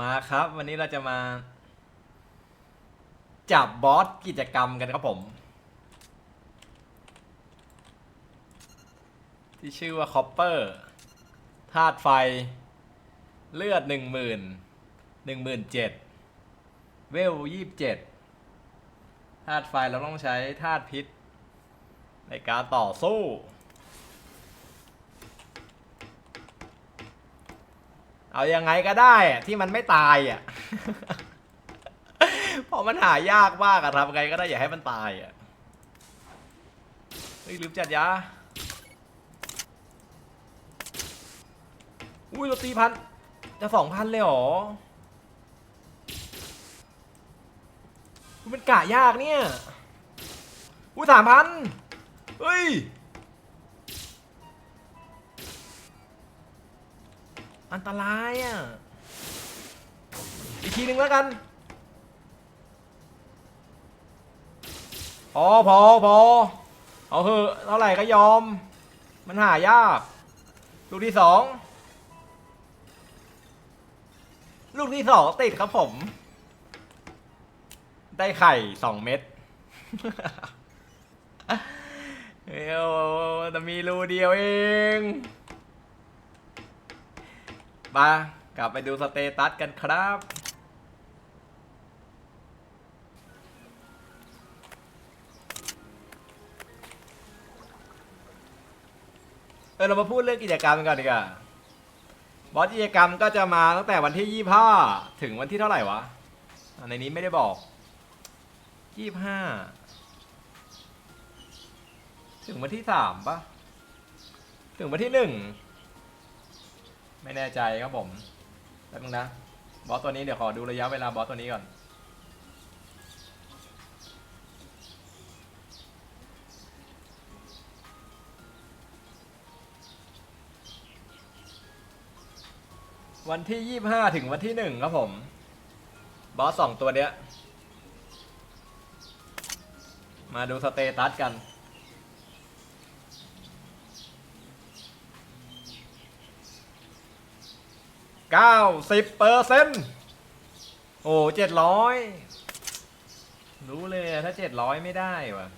มาครับ วันนี้เราจะมา จับบอสกิจกรรมกันครับผม ที่ชื่อว่าคอปเปอร์ธาตุไฟ เลือดหนึ่งหมื่นหนึ่งหมื่นเจ็ดเวลยี่สิบเจ็ดธาตุไฟเราต้องใช้ธาตุพิษ ในการต่อสู้ เอายังไงก็ได้อะที่มันไม่ตายอะ เพราะมันหายากมากอะทำไงก็ได้อย่าให้มันตายอะเฮ้ยลืมจัดยา อุ้ยเราตีพัน จะสองพันเลยเหรอมันกะยากเนี่ย อุ้ยสามพันเฮ้ย อันตรายอะ อีกทีหนึ่งแล้วกัน พอพอพอเอาเถอะเท่าไหร่ก็ยอม มันหายาก ลูกที่สอง ลูกที่สองติดครับผม ได้ไข่สองเม็ดเอ้ยแต่มีรูเดียวเอง มากลับไปดูสเตตัสกันครับ เออเรามาพูดเรื่องกิจกรรมกันก่อนดีกว่าบอสกิจกรรมก็จะมาตั้งแต่วันที่ยี่ห้าถึงวันที่เท่าไหร่วะอะในนี้ไม่ได้บอกยี่ห้าถึงวันที่สามปะถึงวันที่หนึ่ง ไม่แน่ใจครับผมแป๊บนึงนะ บอสตัวนี้เดี๋ยวขอดูระยะเวลาบอสตัวนี้ก่อน วันที่ยี่ห้าถึงวันที่หนึ่งครับผม บอสสองตัวเนี้ย มาดูสเตตัสกัน เก้าสิบเปอร์เซ็นต์โอ้เจ็ดร้อยรู้เลยถ้าเจ็ดร้อยไม่ได้วะ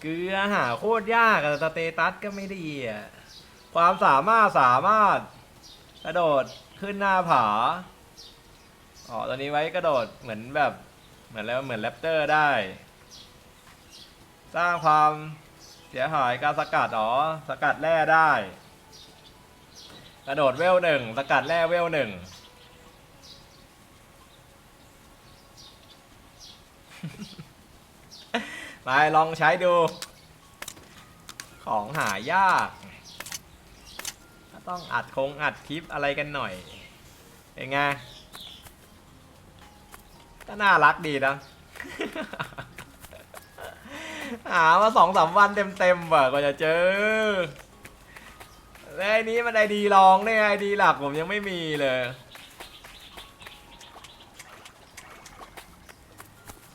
เกลือหาโคตรยากอะสเตตัสก็ไม่ดีอะความสามารถสามารถ กระโดดขึ้นหน้าผาอ๋อตอนนี้ไว้กระโดดเหมือนแบบ เหมือนแล้วเหมือนแรปเตอร์ได้ สร้างความเสียหายการสกัดอ๋อสกัดแร่ได้ ระโดดเวลหนึ่งสกัดแร่เวลหนึ่งไปลองใช้ดู ของหายากต้องอัดคงอัดคลิปอะไรกันหน่อย เป็นไงก็น่ารักดีนะหามาสองสามวันเต็มๆว่ะกว่าจะเจอ ไอ้นี้มันไอดีรองได้ไอดีหลักผมยังไม่มีเลย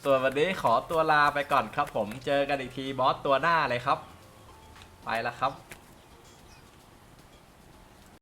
ส่วนวันนี้ขอตัวลาไปก่อนครับผมเจอกันอีกทีบอสตัวหน้าเลยครับ ไปแล้วครับ